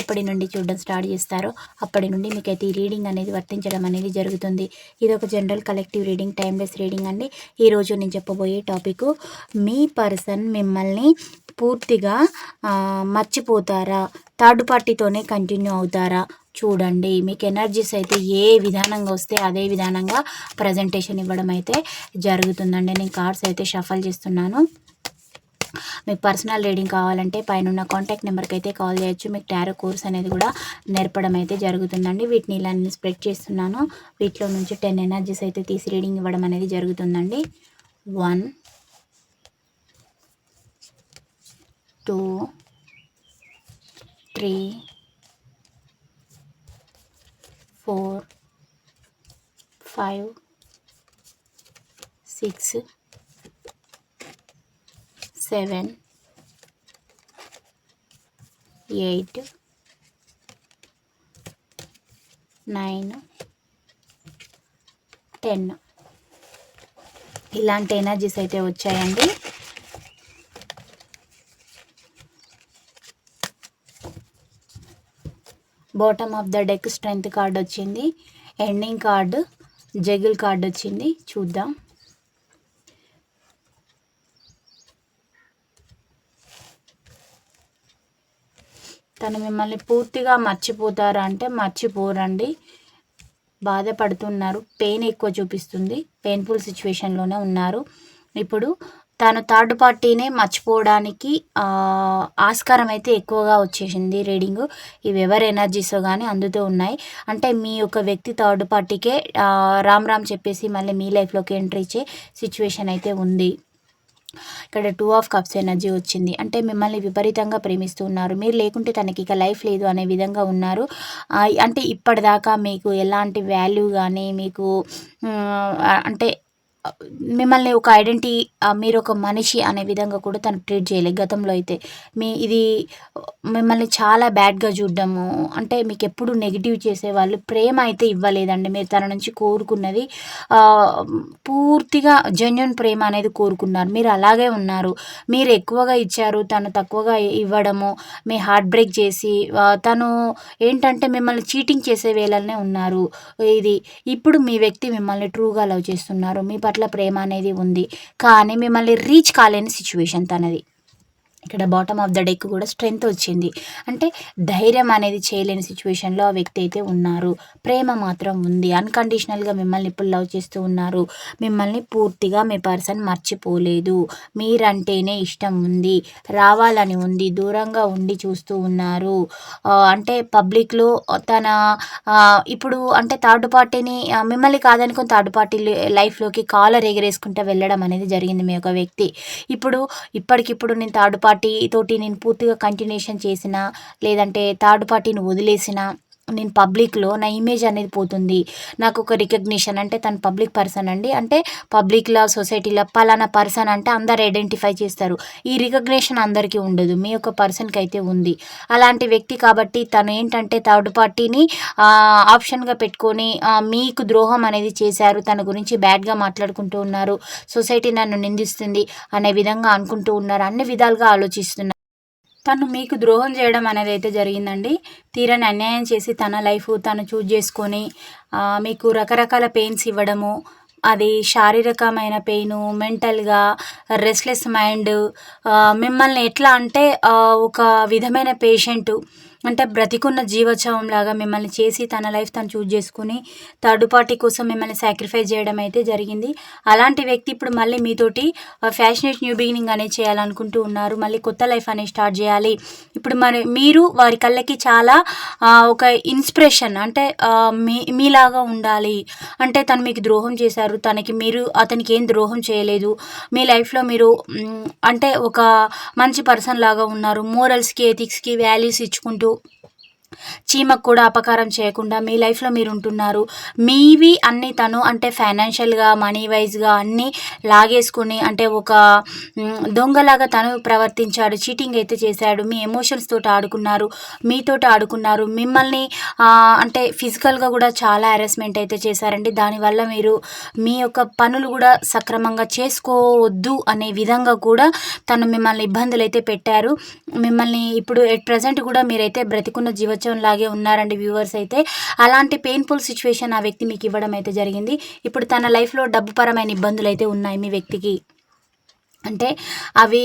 ఎప్పటి నుండి చూడడం స్టార్ట్ చేస్తారో అప్పటి నుండి మీకు అయితే ఈ రీడింగ్ అనేది వర్తించడం అనేది జరుగుతుంది. ఇది ఒక general collective reading timeless reading అండి. ఈరోజు నేను చెప్పబోయే టాపిక్ మీ పర్సన్ మిమ్మల్ని పూర్తిగా మర్చిపోతారా? థర్డ్ పార్టీతోనే కంటిన్యూ అవుతారా? చూడండి మీకు ఎనర్జీస్ అయితే ఏ విధానంగా వస్తే అదే విధానంగా ప్రజెంటేషన్ ఇవ్వడం అయితే జరుగుతుందండి. నేను కార్డ్స్ అయితే షఫల్ చేస్తున్నాను. మీకు పర్సనల్ రీడింగ్ కావాలంటే పైన ఉన్న కాంటాక్ట్ నెంబర్కి అయితే కాల్ చేయొచ్చు. మీకు టారో కోర్స్ అనేది కూడా నేర్పడం అయితే జరుగుతుందండి. వీటిని ఇలా నేను స్ప్రెడ్ చేస్తున్నాను. వీటిలో నుంచి టెన్ ఎనర్జీస్ అయితే తీసి రీడింగ్ ఇవ్వడం అనేది జరుగుతుందండి. One two three four five six seven eight nine ten ఇలాంటి ఎనర్జీస్ అయితే వచ్చాయండి. Bottom of the deck strength card వచ్చింది. ఎండింగ్ కార్డు జగిల్ కార్డ్ వచ్చింది. చూద్దాం. తను మిమ్మల్ని పూర్తిగా మర్చిపోతారా అంటే మర్చిపోరండి. బాధపడుతున్నారు. పెయిన్ ఎక్కువ చూపిస్తుంది. పెయిన్ఫుల్ సిచ్యువేషన్లోనే ఉన్నారు. ఇప్పుడు తను థర్డ్ పార్టీనే మర్చిపోవడానికి ఆస్కారం అయితే ఎక్కువగా వచ్చేసింది రీడింగ్. ఇవి ఎవరి ఎనర్జీస్తో కానీ అందుతూ ఉన్నాయి. అంటే మీ యొక్క వ్యక్తి థర్డ్ పార్టీకే రామ్ రామ్ చెప్పేసి మళ్ళీ మీ లైఫ్లోకి ఎంట్రీ ఇచ్చే సిచ్యువేషన్ అయితే ఉంది. ఇక్కడ టూ ఆఫ్ కప్స్ ఎనర్జీ వచ్చింది. అంటే మిమ్మల్ని విపరీతంగా ప్రేమిస్తూ ఉన్నారు. మీరు లేకుంటే తనకి ఇక లైఫ్ లేదు అనే విధంగా ఉన్నారు. అంటే ఇప్పటిదాకా మీకు ఎలాంటి వాల్యూ కానీ మీకు అంటే మిమ్మల్ని ఒక ఐడెంటిటీ మీరు ఒక మనిషి అనే విధంగా కూడా తను ట్రీట్ చేయలేదు. గతంలో అయితే మీ ఇది మిమ్మల్ని చాలా బ్యాడ్గా చూడడము. అంటే మీకు ఎప్పుడు నెగిటివ్ చేసేవాళ్ళు ప్రేమ అయితే ఇవ్వలేదండి. మీరు తన నుంచి కోరుకున్నది పూర్తిగా జెన్యున్ ప్రేమ అనేది కోరుకున్నారు. మీరు అలాగే ఉన్నారు. మీరు ఎక్కువగా ఇచ్చారు తను తక్కువగా ఇవ్వడము మీ హార్ట్ బ్రేక్ చేసి తను ఏంటంటే మిమ్మల్ని చీటింగ్ చేసే వేళనే ఉన్నారు. ఇది ఇప్పుడు మీ వ్యక్తి మిమ్మల్ని ట్రూగా లవ్ చేస్తున్నారు. మీ పట్ల ప్రేమ అనేది ఉంది. కానీ మిమ్మల్ని రీచ్ కాలేని సిచ్యువేషన్ తనది. ఇక్కడ బాటమ్ ఆఫ్ ద డెక్ కూడా స్ట్రెంగ్త్ వచ్చింది. అంటే ధైర్యం అనేది చేయలేని సిచ్యువేషన్లో ఆ వ్యక్తి అయితే ఉన్నారు. ప్రేమ మాత్రం ఉంది. అన్కండిషనల్గా మిమ్మల్ని ఇప్పుడు లవ్ చేస్తూ ఉన్నారు. మిమ్మల్ని పూర్తిగా మీ పర్సన్ మర్చిపోలేదు. మీరంటేనే ఇష్టం ఉంది. రావాలని ఉంది. దూరంగా ఉండి చూస్తూ ఉన్నారు. అంటే పబ్లిక్లో తన ఇప్పుడు అంటే థర్డ్ పార్టీని మిమ్మల్ని కాదనుకుని థర్డ్ పార్టీ లైఫ్లోకి కాలర్ ఎగరేసుకుంటూ వెళ్ళడం అనేది జరిగింది మీ యొక్క వ్యక్తి. ఇప్పుడు ఇప్పటికిప్పుడు నేను థర్డ్ పార్టీ తోటి నేను పూర్తిగా కంటిన్యూషన్ చేసిన లేదంటే థర్డ్ పార్టీని వదిలేసిన నేను పబ్లిక్లో నా ఇమేజ్ అనేది పోతుంది. నాకు ఒక రికగ్నిషన్ అంటే తను పబ్లిక్ పర్సన్ అండి. అంటే పబ్లిక్లో సొసైటీలో పలానా పర్సన్ అంటే అందరు ఐడెంటిఫై చేస్తారు. ఈ రికగ్నేషన్ అందరికీ ఉండదు. మీ యొక్క పర్సన్కి అయితే ఉంది. అలాంటి వ్యక్తి కాబట్టి తను ఏంటంటే థర్డ్ పార్టీని ఆప్షన్గా పెట్టుకొని మీకు ద్రోహం అనేది చేశారు. తన గురించి బ్యాడ్గా మాట్లాడుకుంటూ ఉన్నారు. సొసైటీ నన్ను నిందిస్తుంది అనే విధంగా అనుకుంటూ ఉన్నారు. అన్ని విధాలుగా ఆలోచిస్తున్నారు. తను మీకు ద్రోహం చేయడం అనేది అయితే జరిగిందండి. తీరని అన్యాయం చేసి తన లైఫ్ తను చూజ్ చేసుకొని మీకు రకరకాల పెయిన్స్ ఇవ్వడము అది శారీరకమైన పెయిన్ మెంటల్గా రెస్ట్లెస్ మైండ్ మిమ్మల్ని ఎట్లా అంటే ఒక విధమైన పేషెంటు అంటే బ్రతికున్న జీవోత్సవం లాగా మిమ్మల్ని చేసి తన లైఫ్ తను చూజ్ చేసుకుని థర్డ్ పార్టీ కోసం మిమ్మల్ని సాక్రిఫైస్ చేయడం అయితే జరిగింది. అలాంటి వ్యక్తి ఇప్పుడు మళ్ళీ మీతోటి ఫ్యాషనేట్ న్యూ బిగినింగ్ అనేది చేయాలనుకుంటూ ఉన్నారు. మళ్ళీ కొత్త లైఫ్ అనేది స్టార్ట్ చేయాలి. ఇప్పుడు మరి మీరు వారి కళ్ళకి చాలా ఒక ఇన్స్పిరేషన్ అంటే మీ మీలాగా ఉండాలి. అంటే తను మీకు ద్రోహం చేశారు. తనకి మీరు అతనికి ఏం ద్రోహం చేయలేదు. మీ లైఫ్లో మీరు అంటే ఒక మంచి పర్సన్ లాగా ఉన్నారు. మోరల్స్కి ఎథిక్స్కి వాల్యూస్ ఇచ్చుకుంటూ చీమకు కూడా అపకారం చేయకుండా మీ లైఫ్లో మీరు ఉంటున్నారు మీవి అన్నీ తను అంటే ఫైనాన్షియల్గా మనీ వైజ్గా అన్నీ లాగేసుకుని అంటే ఒక దొంగలాగా తను ప్రవర్తించాడు. చీటింగ్ అయితే చేశాడు. మీ ఎమోషన్స్ తోటి ఆడుకున్నారు. మీతోటి ఆడుకున్నారు. మిమ్మల్ని అంటే ఫిజికల్గా కూడా చాలా హెరాస్మెంట్ అయితే చేశారండి. దానివల్ల మీరు మీ యొక్క పనులు కూడా సక్రమంగా చేసుకోవద్దు అనే విధంగా కూడా తను మిమ్మల్ని ఇబ్బందులు అయితే పెట్టారు. మిమ్మల్ని ఇప్పుడు ఎట్ ప్రజెంట్ కూడా మీరైతే బ్రతికున్న జీవ లాగే ఉన్నారండి వ్యూవర్స్ అయితే. అలాంటి పెయిన్ఫుల్ సిచ్యువేషన్ ఆ వ్యక్తి మీకు ఇవ్వడం అయితే జరిగింది. ఇప్పుడు తన లైఫ్లో డబ్బు పరమైన ఇబ్బందులు అయితే ఉన్నాయి మీ వ్యక్తికి. అంటే అవి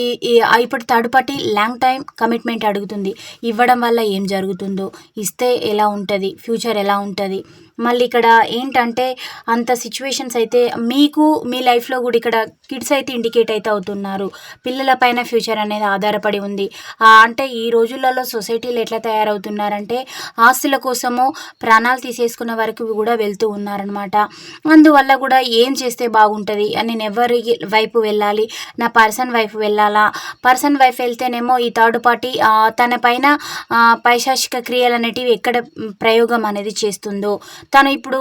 ఇప్పుడు third party long time commitment అడుగుతుంది. ఇవ్వడం వల్ల ఏం జరుగుతుందో ఇస్తే ఎలా ఉంటుంది ఫ్యూచర్ ఎలా ఉంటుంది మళ్ళీ ఇక్కడ ఏంటంటే అంత సిచ్యువేషన్స్ అయితే మీకు మీ లైఫ్లో కూడా ఇక్కడ కిడ్స్ అయితే ఇండికేట్ అయితే అవుతున్నారు. పిల్లల పైన ఫ్యూచర్ అనేది ఆధారపడి ఉంది. అంటే ఈ రోజులలో సొసైటీలు ఎట్లా తయారవుతున్నారంటే ఆస్తుల కోసము ప్రాణాలు తీసేసుకున్న వరకు కూడా వెళ్తూ ఉన్నారనమాట అందువల్ల కూడా ఏం చేస్తే బాగుంటుంది? అని నేను ఎవరి వైపు వెళ్ళాలి? నా పర్సన్ వైపు వెళ్ళాలా? పర్సన్ వైపు వెళ్తేనేమో ఈ థర్డ్ పార్టీ తన పైన పైశాచిక క్రియలు అనేటివి ఎక్కడ ప్రయోగం అనేది చేస్తుందో తను ఇప్పుడు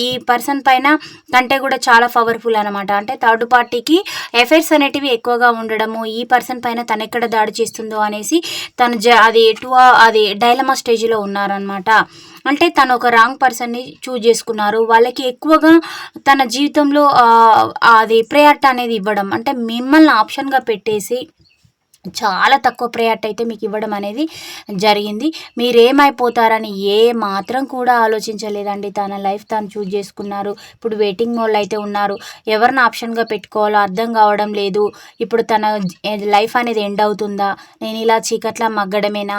ఈ పర్సన్ పైన కంటే కూడా చాలా పవర్ఫుల్ అనమాట అంటే థర్డ్ పార్టీకి ఎఫైర్స్ అనేటివి ఎక్కువగా ఉండడము ఈ పర్సన్ పైన తను ఎక్కడ దాడి చేస్తుందో అనేసి తను జ అది టూ అది డైలమా స్టేజ్లో ఉన్నారనమాట అంటే తను ఒక రాంగ్ పర్సన్ని చూజ్ చేసుకున్నారు. వాళ్ళకి ఎక్కువగా తన జీవితంలో అది ప్రయారిటీ అనేది ఇవ్వడం అంటే మిమ్మల్ని ఆప్షన్గా పెట్టేసి చాలా తక్కువ ప్రయారిటీ అయితే మీకు ఇవ్వడం అనేది జరిగింది. మీరేమైపోతారని ఏ మాత్రం కూడా ఆలోచించలేదండి. తన లైఫ్ తాను చూజ్ చేసుకున్నారు. ఇప్పుడు వెయిటింగ్ మోడ్లో అయితే ఉన్నారు. ఎవరిని ఆప్షన్గా పెట్టుకోవాలో అర్థం కావడం లేదు. ఇప్పుడు తన లైఫ్ అనేది ఎండ్ అవుతుందా? నేను ఇలా చీకట్లా మగ్గడమేనా?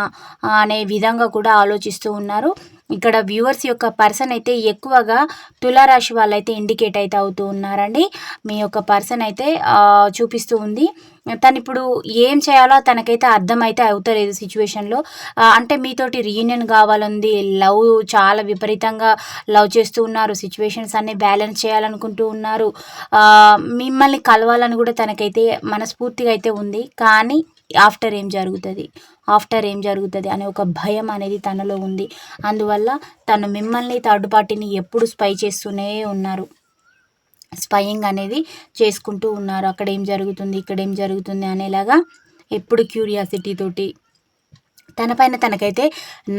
అనే విధంగా కూడా ఆలోచిస్తూ ఉన్నారు. ఇక్కడ వ్యూవర్స్ యొక్క పర్సన్ అయితే ఎక్కువగా తులారాశి వాళ్ళైతే ఇండికేట్ అయితే అవుతూ ఉన్నారండి. మీ యొక్క పర్సన్ అయితే చూపిస్తూ ఉంది. తను ఇప్పుడు ఏం చేయాలో తనకైతే అర్థమైతే అవుతలేదు సిచ్యువేషన్లో. అంటే మీతోటి రీయూనియన్ కావాలంది లవ్ చాలా విపరీతంగా లవ్ చేస్తూ ఉన్నారు సిచ్యువేషన్స్ అన్ని బ్యాలెన్స్ చేయాలనుకుంటూ ఉన్నారు. మిమ్మల్ని కలవాలని కూడా తనకైతే మనస్ఫూర్తిగా అయితే ఉంది. కానీ ఆఫ్టర్ ఏం జరుగుతుంది? ఆఫ్టర్ ఏం జరుగుతుంది అనే ఒక భయం అనేది తనలో ఉంది. అందువల్ల తను మిమ్మల్ని థర్డ్ పార్టీని ఎప్పుడు స్పై చేస్తూనే ఉన్నారు. స్పయింగ్ అనేది చేసుకుంటూ ఉన్నారు. అక్కడ ఏం జరుగుతుంది ఇక్కడ ఏం జరుగుతుంది అనేలాగా ఎప్పుడు క్యూరియాసిటీ తోటి తన పైన తనకైతే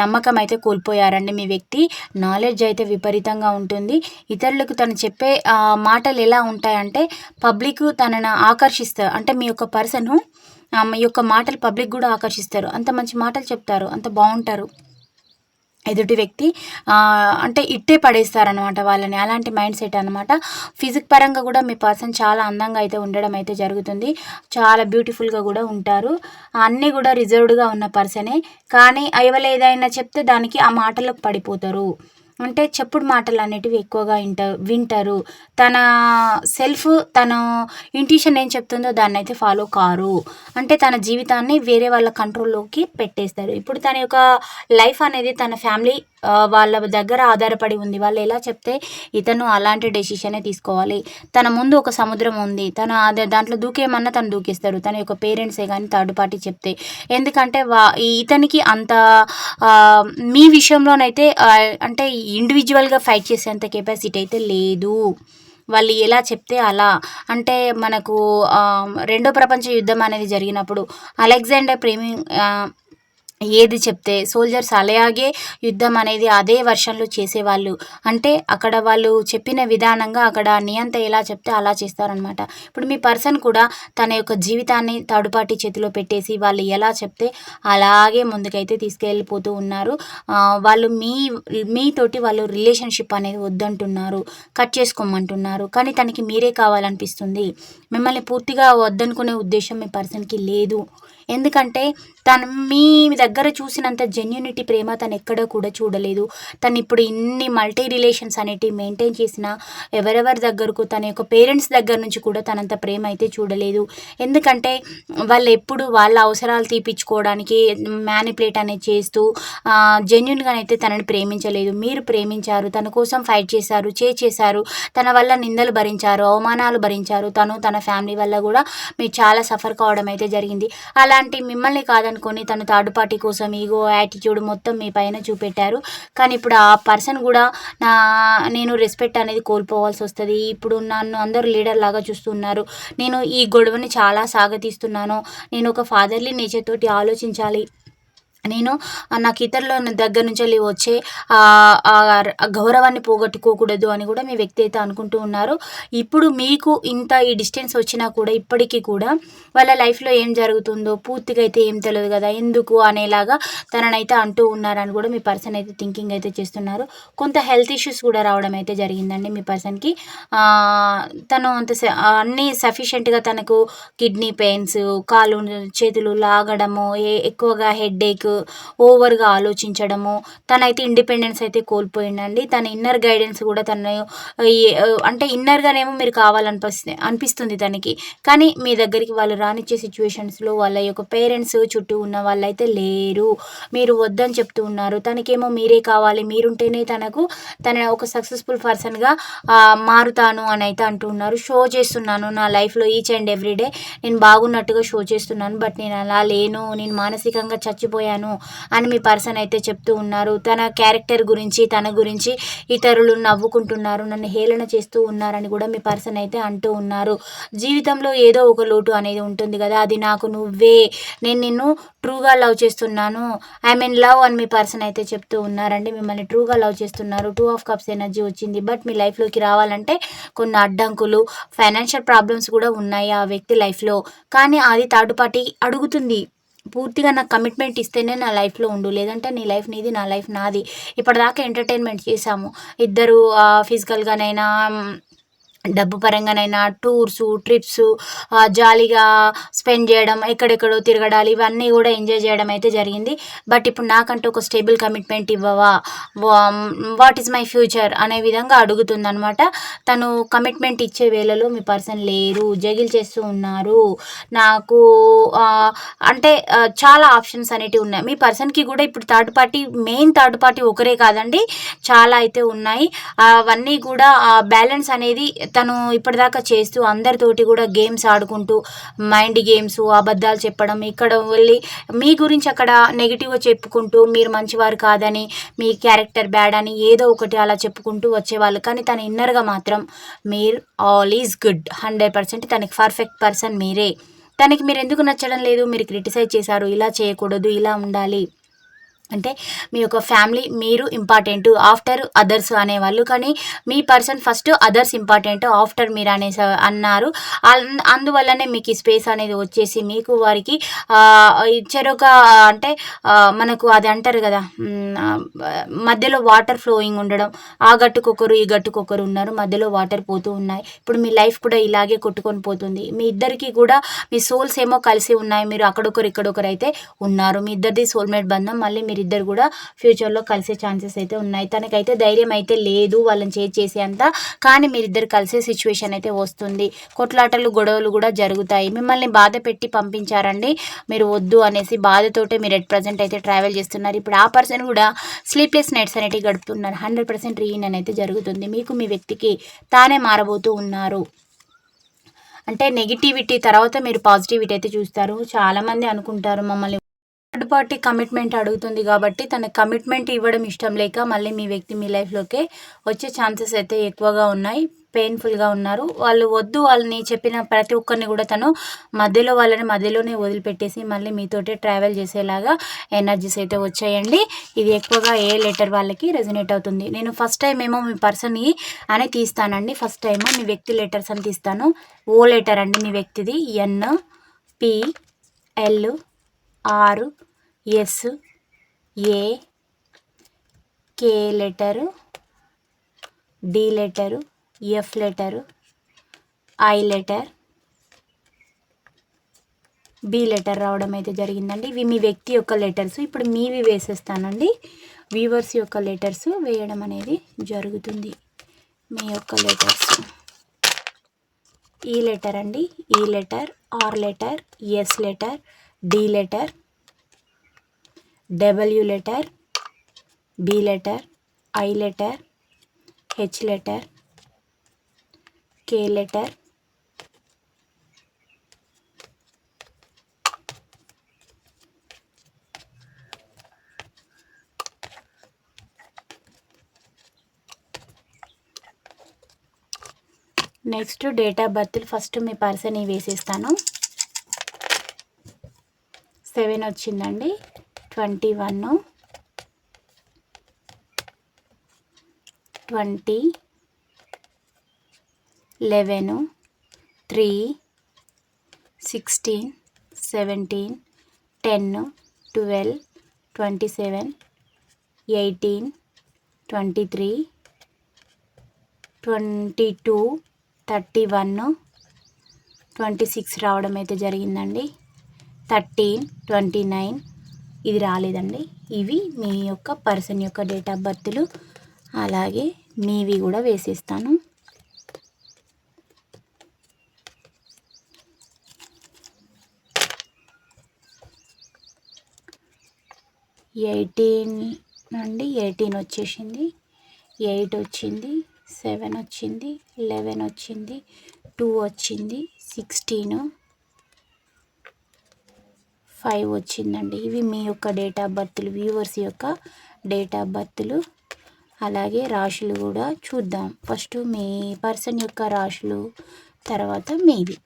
నమ్మకం అయితే కోల్పోయారండి మీ వ్యక్తి. నాలెడ్జ్ అయితే విపరీతంగా ఉంటుంది. ఇతరులకు తను చెప్పే మాటలు ఎలా ఉంటాయంటే పబ్లిక్ తనను ఆకర్షిస్తారు. అంటే మీ యొక్క పర్సను మీ యొక్క మాటలు పబ్లిక్ కూడా ఆకర్షిస్తారు. అంత మంచి మాటలు చెప్తారు. అంత బాగుంటారు. ఎదుటి వ్యక్తి అంటే ఇట్టే పడేస్తారనమాట వాళ్ళని. అలాంటి మైండ్ సెట్ అనమాట ఫిజిక్ పరంగా కూడా మీ పర్సన్ చాలా అందంగా అయితే ఉండడం అయితే జరుగుతుంది. చాలా బ్యూటిఫుల్గా కూడా ఉంటారు. అన్నీ కూడా రిజర్వ్డ్గా ఉన్న పర్సనే. కానీ ఎవరు ఏదైనా చెప్తే దానికి ఆ మాటలకు పడిపోతారు. అంటే చెప్పుడు మాటలు అనేటివి ఎక్కువగా వింటారు వింటారు. తన సెల్ఫ్ తన ఇంట్యూషన్ ఏం చెప్తుందో దాన్ని అయితే ఫాలో కారు. అంటే తన జీవితాన్ని వేరే వాళ్ళ కంట్రోల్లోకి పెట్టేస్తారు. ఇప్పుడు తన యొక్క లైఫ్ అనేది తన ఫ్యామిలీ వాళ్ళ దగ్గర ఆధారపడి ఉంది. వాళ్ళు ఎలా చెప్తే ఇతను అలాంటి డెసిషనే తీసుకోవాలి. తన ముందు ఒక సముద్రం ఉంది. తన అదే దాంట్లో దూకేమన్నా తను దూకేస్తారు. తన యొక్క పేరెంట్సే కానీ థర్డ్ పార్టీ చెప్తే. ఎందుకంటే వా ఈ ఇతనికి అంత మీ విషయంలోనైతే అంటే ఇండివిజువల్గా ఫైట్ చేసేంత కెపాసిటీ అయితే లేదు. వాళ్ళు ఎలా చెప్తే అలా. అంటే మనకు రెండో ప్రపంచ యుద్ధం అనేది జరిగినప్పుడు అలెగ్జాండర్ ప్రేమి ఏది చెప్తే సోల్జర్స్ అలాగే యుద్ధం అనేది అదే వర్షన్లో చేసేవాళ్ళు. అంటే అక్కడ వాళ్ళు చెప్పిన విధానంగా అక్కడ నియంత ఎలా చెప్తే అలా చేస్తారనమాట ఇప్పుడు మీ పర్సన్ కూడా తన యొక్క జీవితాన్ని థర్డ్ పార్టీ చేతిలో పెట్టేసి వాళ్ళు ఎలా చెప్తే అలాగే ముందుకైతే తీసుకెళ్ళిపోతూ ఉన్నారు. వాళ్ళు మీ మీతోటి వాళ్ళు రిలేషన్షిప్ అనేది వద్దంటున్నారు. కట్ చేసుకోమంటున్నారు. కానీ తనకి మీరే కావాలనిపిస్తుంది. మిమ్మల్ని పూర్తిగా వద్దనుకునే ఉద్దేశం మీ పర్సన్కి లేదు. ఎందుకంటే తను మీ దగ్గర చూసినంత జెన్యునిటీ ప్రేమ తను ఎక్కడ కూడా చూడలేదు. తను ఇప్పుడు ఇన్ని మల్టీ రిలేషన్స్ అనేటివి మెయింటైన్ చేసిన ఎవరెవరి దగ్గరకు తన యొక్క పేరెంట్స్ దగ్గర నుంచి కూడా తనంత ప్రేమ అయితే చూడలేదు. ఎందుకంటే వాళ్ళు ఎప్పుడు వాళ్ళ అవసరాలు తీపించుకోవడానికి మ్యానిపులేట్ అనేది చేస్తూ జెన్యున్గా అయితే తనని ప్రేమించలేదు. మీరు ప్రేమించారు తన కోసం ఫైట్ చేశారు చే చేశారు తన వల్ల నిందలు భరించారు అవమానాలు భరించారు తను తన ఫ్యామిలీ వల్ల కూడా మీరు చాలా సఫర్ కావడం అయితే జరిగింది. అలాంటి మిమ్మల్ని కాదని అనుకొని తను థర్డ్ పార్టీ కోసం ఈగో యాటిట్యూడ్ మొత్తం మీ పైన చూపెట్టారు. కానీ ఇప్పుడు ఆ పర్సన్ కూడా నా నేను రెస్పెక్ట్ అనేది కోల్పోవాల్సి వస్తుంది. ఇప్పుడు నన్ను అందరూ లీడర్ లాగా చూస్తున్నారు. నేను ఈ గొడవని చాలా సాగతీస్తున్నాను. నేను ఒక ఫాదర్లీ నేచర్ తోటి ఆలోచించాలి. నేను నాకు ఇతరుల దగ్గర నుంచి వెళ్ళి వచ్చే గౌరవాన్ని పోగొట్టుకోకూడదు అని కూడా మీ వ్యక్తి అయితే అనుకుంటూ ఉన్నారు. ఇప్పుడు మీకు ఇంత ఈ డిస్టెన్స్ వచ్చినా కూడా ఇప్పటికీ కూడా వాళ్ళ లైఫ్లో ఏం జరుగుతుందో పూర్తిగా అయితే ఏం తెలియదు కదా ఎందుకు అనేలాగా తననైతే అంటూ ఉన్నారని కూడా మీ పర్సన్ అయితే థింకింగ్ అయితే చేస్తున్నారు. కొంత హెల్త్ ఇష్యూస్ కూడా రావడం అయితే జరిగిందండి మీ పర్సన్కి. తను అంత అన్నీ సఫిషియెంట్గా తనకు కిడ్నీ పెయిన్స్ కాలు చేతులు లాగడము ఎక్కువగా హెడ్ ఏక్ ఓవర్గా ఆలోచించడము. తనైతే ఇండిపెండెన్స్ అయితే కోల్పోయిందండి. తన ఇన్నర్ గైడెన్స్ కూడా తన అంటే ఇన్నర్గానేమో మీరు కావాలనిపిస్తుంది అనిపిస్తుంది తనకి. కానీ మీ దగ్గరికి వాళ్ళు రానిచ్చే సిచ్యువేషన్స్లో వాళ్ళ యొక్క పేరెంట్స్ చుట్టూ ఉన్న వాళ్ళైతే లేరు. మీరు వద్దని చెప్తూ ఉన్నారు. తనకేమో మీరే కావాలి. మీరుంటేనే తనకు తన ఒక సక్సెస్ఫుల్ పర్సన్గా మారుతాను అని అయితే అంటున్నారు షో చేస్తున్నాను నా లైఫ్లో ఈచ్ అండ్ ఎవ్రీడే నేను బాగున్నట్టుగా షో చేస్తున్నాను. బట్ నేను అలా లేను. నేను మానసికంగా చచ్చిపోయాను. చేశాను అని మీ పర్సన్ అయితే చెప్తూ ఉన్నారు. తన క్యారెక్టర్ గురించి తన గురించి ఇతరులు నవ్వుకుంటున్నారు నన్ను హేళన చేస్తూ ఉన్నారని కూడా మీ పర్సన్ అయితే అంటూ ఉన్నారు. జీవితంలో ఏదో ఒక లోటు అనేది ఉంటుంది కదా అది నాకు నువ్వే నేను నిన్ను ట్రూగా లవ్ చేస్తున్నాను. ఐ మీన్ లవ్ అని మీ పర్సన్ అయితే చెప్తూ ఉన్నారండి. మిమ్మల్ని ట్రూగా లవ్ చేస్తున్నారు. టూ ఆఫ్ కప్స్ ఎనర్జీ వచ్చింది. బట్ మీ లైఫ్లోకి రావాలంటే కొన్ని అడ్డంకులు ఫైనాన్షియల్ ప్రాబ్లమ్స్ కూడా ఉన్నాయి ఆ వ్యక్తి లైఫ్లో. కానీ అది థర్డ్ పార్టీ అడుగుతుంది. పూర్తిగా నాకు కమిట్మెంట్ ఇస్తేనే నా లైఫ్లో ఉండు. లేదంటే నీ లైఫ్ నీది నా లైఫ్ నాది. ఇప్పటిదాకా ఎంటర్టైన్మెంట్ చేశాము. ఇద్దరు ఫిజికల్గానైనా డబ్బు పరంగానైనా టూర్స్ ట్రిప్స్ జాలీగా స్పెండ్ చేయడం ఎక్కడెక్కడో తిరగడాలి ఇవన్నీ కూడా ఎంజాయ్ చేయడం అయితే జరిగింది. బట్ ఇప్పుడు నాకంటూ ఒక స్టేబుల్ కమిట్మెంట్ ఇవ్వవా? వాట్ ఈస్ మై ఫ్యూచర్ అనే విధంగా అడుగుతుంది అనమాట తను కమిట్మెంట్ ఇచ్చే వేళలో మీ పర్సన్ లేరు జగిల్ చేస్తూ ఉన్నారు. నాకు అంటే చాలా ఆప్షన్స్ అనేటివి ఉన్నాయి. మీ పర్సన్కి కూడా ఇప్పుడు third party main third party ఒకరే కాదండి చాలా అయితే ఉన్నాయి. అవన్నీ కూడా బ్యాలెన్స్ అనేది తను ఇప్పటిదాకా చేస్తూ అందరితోటి కూడా గేమ్స్ ఆడుకుంటూ మైండ్ గేమ్స్ అబద్ధాలు చెప్పడం ఇక్కడ వెళ్ళి మీ గురించి అక్కడ నెగిటివ్గా చెప్పుకుంటూ మీరు మంచివారు కాదని మీ క్యారెక్టర్ బ్యాడ్ అని ఏదో ఒకటి అలా చెప్పుకుంటూ వచ్చేవాళ్ళు. కానీ తన ఇన్నర్గా మాత్రం మీరు all is good hundred percent తనకి పర్ఫెక్ట్ పర్సన్ మీరే. తనకి మీరు ఎందుకు నచ్చడం లేదు మీరు క్రిటిసైజ్ చేశారు ఇలా చేయకూడదు ఇలా ఉండాలి. అంటే మీ యొక్క ఫ్యామిలీ మీరు ఇంపార్టెంట్ ఆఫ్టర్ అదర్స్ అనేవాళ్ళు. కానీ మీ person first others important after మీరు అనే అన్నారు. అందువల్లనే మీకు ఈ స్పేస్ అనేది వచ్చేసి మీకు వారికి చెరొక అంటే మనకు అది అంటారు కదా మధ్యలో వాటర్ ఫ్లోయింగ్ ఉండడం. ఆ గట్టుకొకరు ఈ గట్టుకొకరు ఉన్నారు మధ్యలో వాటర్ పోతూ ఉన్నాయి. ఇప్పుడు మీ లైఫ్ కూడా ఇలాగే కొట్టుకొని పోతుంది. మీ ఇద్దరికి కూడా మీ సోల్స్ ఏమో కలిసి ఉన్నాయి. మీరు అక్కడొకరు ఇక్కడొకరు అయితే ఉన్నారు. మీ ఇద్దరిది సోల్మేట్ బంధం. మళ్ళీ మీరు వీరిద్దరు కూడా ఫ్యూచర్లో కలిసే ఛాన్సెస్ అయితే ఉన్నాయి. తనకైతే ధైర్యం అయితే లేదు వాళ్ళని చేసి చేసేంత కానీ మీరిద్దరు కలిసే సిచ్యువేషన్ అయితే వస్తుంది. కొట్లాటలు గొడవలు కూడా జరుగుతాయి. మిమ్మల్ని బాధ పెట్టి పంపించారండి. మీరు వద్దు అనేసి బాధతోటే మీరు ఎట్ ప్రజెంట్ అయితే ట్రావెల్ చేస్తున్నారు. ఇప్పుడు ఆ పర్సన్ కూడా స్లీప్లెస్ నైట్స్ అనేవి గడుపుతున్నారు. హండ్రెడ్ పర్సెంట్ రీయూనియన్ అయితే జరుగుతుంది. మీకు మీ వ్యక్తికి తానే మారబోతూ ఉన్నారు. అంటే నెగిటివిటీ తర్వాత మీరు పాజిటివిటీ అయితే చూస్తారు. చాలామంది అనుకుంటారు మమ్మల్ని థర్డ్ పార్టీ కమిట్మెంట్ అడుగుతుంది కాబట్టి తన కమిట్మెంట్ ఇవ్వడం ఇష్టం లేక మళ్ళీ మీ వ్యక్తి మీ లైఫ్లోకి వచ్చే ఛాన్సెస్ అయితే ఎక్కువగా ఉన్నాయి. పెయిన్ఫుల్గా ఉన్నారు. వాళ్ళు వద్దు వాళ్ళని చెప్పిన ప్రతి ఒక్కరిని కూడా తను మధ్యలో వాళ్ళని మధ్యలోనే వదిలిపెట్టేసి మళ్ళీ మీతోటే ట్రావెల్ చేసేలాగా ఎనర్జీస్ అయితే వచ్చాయండి. ఇది ఎక్కువగా ఏ లెటర్ వాళ్ళకి రెజినేట్ అవుతుంది. నేను ఫస్ట్ టైం ఏమో మీ పర్సన్ని అని తీస్తానండి. ఫస్ట్ టైం మీ వ్యక్తి లెటర్స్ అని తీస్తాను. ఓ లెటర్ అండి మీ వ్యక్తిది. N P L R S A K letter D letter F letter I letter B letter రావడం అయితే జరిగిందండి. ఇవి మీ వ్యక్తి యొక్క లెటర్స్. ఇప్పుడు మీవి వేసేస్తానండి. వీవర్స్ యొక్క లెటర్స్ వేయడం అనేది జరుగుతుంది. మీ యొక్క లెటర్స్. ఈ లెటర్ అండి. ఈ letter R letter S letter D letter W letter B letter I letter H letter K letter next date of birth first me person వేసేస్తాను. సెవెన్ వచ్చిందండి. Twenty one. Twenty. Eleven. Three. Sixteen. Seventeen. Ten. Twelve. Twenty seven. Eighteen. Twenty three. Twenty two. Thirty one. Twenty six రావడం అయితే జరిగిందండి. Thirteen twenty nine. ఇది రాలేదండి. ఇవి మీ యొక్క పర్సన్ యొక్క డేట్ ఆఫ్ బర్త్లు. అలాగే మీవి కూడా వేసేస్తాను. ఎయిటీన్ నుండి ఎయిటీన్ వచ్చేసింది. ఎయిట్ వచ్చింది సెవెన్ వచ్చింది లెవెన్ వచ్చింది టూ వచ్చింది సిక్స్టీను ఫైవ్ వచ్చిందండి. ఇవి మీ యొక్క డేట్ ఆఫ్ బర్త్లు వ్యూవర్స్ యొక్క డేట్ ఆఫ్ బర్త్లు. అలాగే రాశులు కూడా చూద్దాం. ఫస్ట్ మీ పర్సన్ యొక్క రాశులు తర్వాత మీవి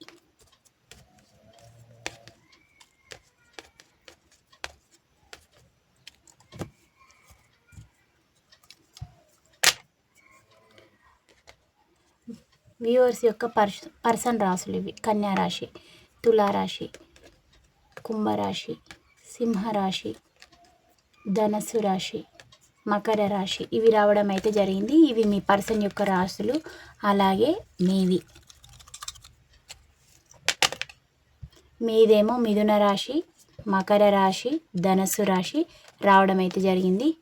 వ్యూవర్స్ యొక్క పర్స పర్సన్ రాశులు ఇవి. కన్యా రాశి తులారాశి. కుంభరాశి సింహరాశి ధనస్సు రాశి మకర రాశి. ఇవి రావడం అయితే జరిగింది. ఇవి మీ పర్సన్ యొక్క రాశులు. అలాగే మీవి. మీదేమో మిథున రాశి మకర రాశి ధనస్సు రాశి రావడం అయితే జరిగింది.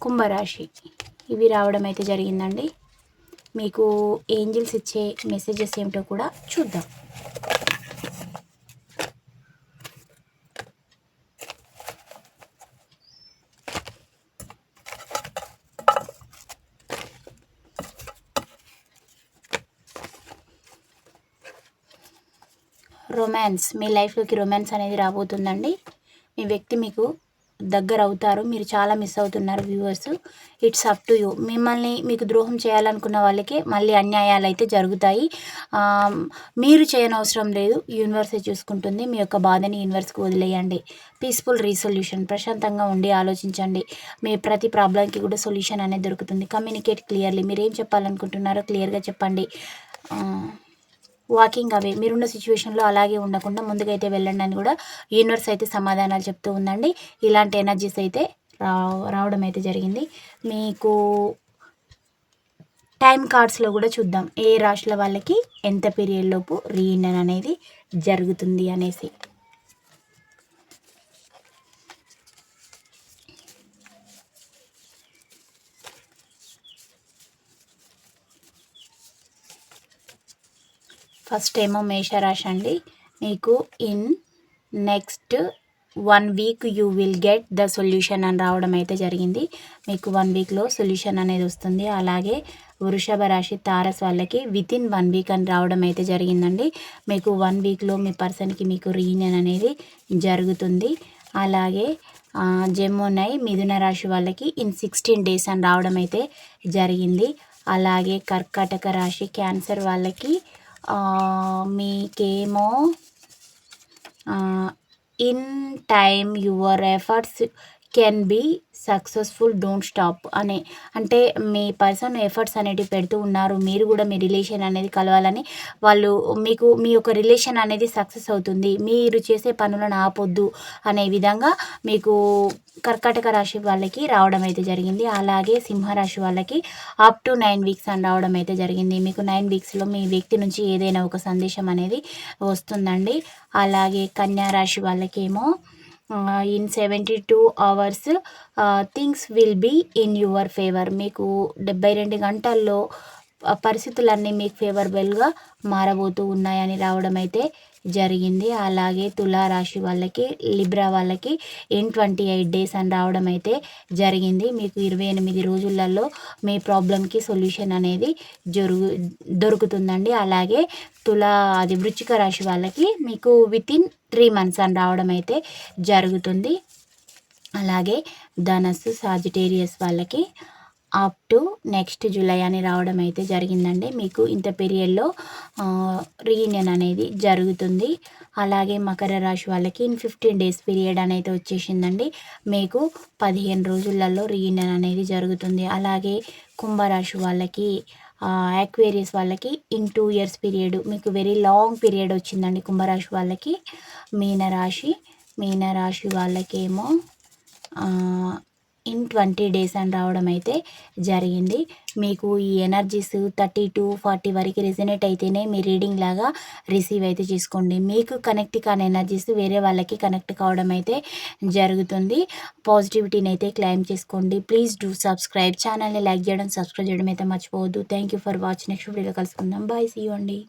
కుంభరాశి. ఇవి రావడం అయితే జరిగిందండి. మీకు ఏంజిల్స్ ఇచ్చే మెసేజెస్ ఏమిటో కూడా చూద్దాం. రొమాన్స్ మీ లైఫ్లోకి రొమాన్స్ అనేది రాబోతుందండి. మీ వ్యక్తి మీకు దగ్గర అవుతారు మీరు చాలా మిస్ అవుతున్నారు viewers it's up to you మిమ్మల్ని మీకు ద్రోహం చేయాలనుకున్న వాళ్ళకి మళ్ళీ అన్యాయాలు అయితే జరుగుతాయి. మీరు చేయనవసరం లేదు. యూనివర్సే చూసుకుంటుంది. మీ యొక్క బాధని యూనివర్స్కి వదిలేయండి. పీస్ఫుల్ రీసొల్యూషన్ ప్రశాంతంగా ఉండి ఆలోచించండి. మీ ప్రతి ప్రాబ్లంకి కూడా సొల్యూషన్ అనేది దొరుకుతుంది. కమ్యూనికేట్ క్లియర్లీ మీరు ఏం చెప్పాలనుకుంటున్నారో క్లియర్గా చెప్పండి. Walking away. మీరున్న సిచ్యువేషన్లో అలాగే ఉండకుండా ముందుకైతే వెళ్ళండి అని కూడా యూనివర్స్ అయితే సమాధానాలు చెప్తూ ఉందండి. ఇలాంటి ఎనర్జీస్ అయితే రా రావడం అయితే జరిగింది. మీకు టైం కార్డ్స్లో కూడా చూద్దాం. ఏ రాశుల వాళ్ళకి ఎంత పీరియడ్ లోపు రీయూనియన్ అనేది జరుగుతుంది అనేసి. ఫస్ట్ ఏమో మేషరాశి అండి. మీకు in next one week you will get the solution అని రావడం అయితే జరిగింది. మీకు వన్ వీక్లో సొల్యూషన్ అనేది వస్తుంది. అలాగే వృషభ రాశి తారస్ వాళ్ళకి విత్ ఇన్ వన్ వీక్ అని రావడం అయితే జరిగిందండి. మీకు వన్ వీక్లో మీ పర్సన్కి మీకు రీయూనియన్ అనేది జరుగుతుంది. అలాగే జమునై మిథున రాశి వాళ్ళకి ఇన్ సిక్స్టీన్ డేస్ అని రావడం అయితే జరిగింది. అలాగే కర్కాటక రాశి క్యాన్సర్ వాళ్ళకి మీకేమో in time your efforts can be successful don't stop అని. అంటే మీ పర్సన్ ఎఫర్ట్స్ అనేటివి పెడుతూ ఉన్నారు. మీరు కూడా మీ రిలేషన్ అనేది కలవాలని వాళ్ళు మీకు మీ యొక్క రిలేషన్ అనేది సక్సెస్ అవుతుంది. మీరు చేసే పనులను ఆపొద్దు అనే విధంగా మీకు కర్కాటక రాశి వాళ్ళకి రావడం అయితే జరిగింది. అలాగే సింహరాశి వాళ్ళకి అప్ టు నైన్ వీక్స్ అని రావడం అయితే జరిగింది. మీకు నైన్ వీక్స్లో మీ వ్యక్తి నుంచి ఏదైనా ఒక సందేశం అనేది వస్తుందండి. అలాగే కన్యా రాశి వాళ్ళకేమో in seventy two hours things will be in your favour మీకు డెబ్బై రెండు గంటల్లో పరిస్థితులన్నీ మీకు ఫేవరబుల్గా మారబోతూ ఉన్నాయని రావడం అయితే జరిగింది. అలాగే తులారాశి వాళ్ళకి లిబ్రా వాళ్ళకి ఇన్ ట్వంటీ ఎయిట్ డేస్ అని రావడం అయితే జరిగింది. మీకు ఇరవై ఎనిమిది రోజులలో మీ ప్రాబ్లంకి సొల్యూషన్ అనేది జరుగు దొరుకుతుందండి. అలాగే తులా అది వృచ్చిక రాశి వాళ్ళకి మీకు విత్ ఇన్ త్రీ మంత్స్ అని రావడం అయితే జరుగుతుంది. అలాగే ధనస్సు సాజిటేరియస్ వాళ్ళకి అప్ టు నెక్స్ట్ జూలై అని రావడం అయితే జరిగిందండి. మీకు ఇంత పీరియడ్లో రీయూనియన్ అనేది జరుగుతుంది. అలాగే మకర రాశి వాళ్ళకి ఇన్ ఫిఫ్టీన్ డేస్ పీరియడ్ అనేది వచ్చేసిందండి. మీకు పదిహేను రోజులలో రీయూనియన్ అనేది జరుగుతుంది. అలాగే కుంభరాశి వాళ్ళకి యాక్వేరియస్ వాళ్ళకి ఇన్ టూ ఇయర్స్ పీరియడ్ మీకు వెరీ లాంగ్ పీరియడ్ వచ్చిందండి కుంభరాశి వాళ్ళకి. మీనరాశి మీనరాశి వాళ్ళకేమో ఇన్ ట్వంటీ డేస్ అని రావడం అయితే జరిగింది. మీకు ఈ ఎనర్జీస్ థర్టీ టు ఫార్టీ వరకు రెసినేట్ అయితేనే మీ రీడింగ్ లాగా రిసీవ్ అయితే చేసుకోండి. మీకు కనెక్ట్ కాని ఎనర్జీస్ వేరే వాళ్ళకి కనెక్ట్ కావడం అయితే జరుగుతుంది. పాజిటివిటీని అయితే క్లైమ్ చేసుకోండి. Please do subscribe. ఛానల్ని లైక్ చేయడం సబ్స్క్రైబ్ చేయడం అయితే మర్చిపోవద్దు. Thank you for watch next video కలుసుకుందాం. బాయ్. సీ అండి.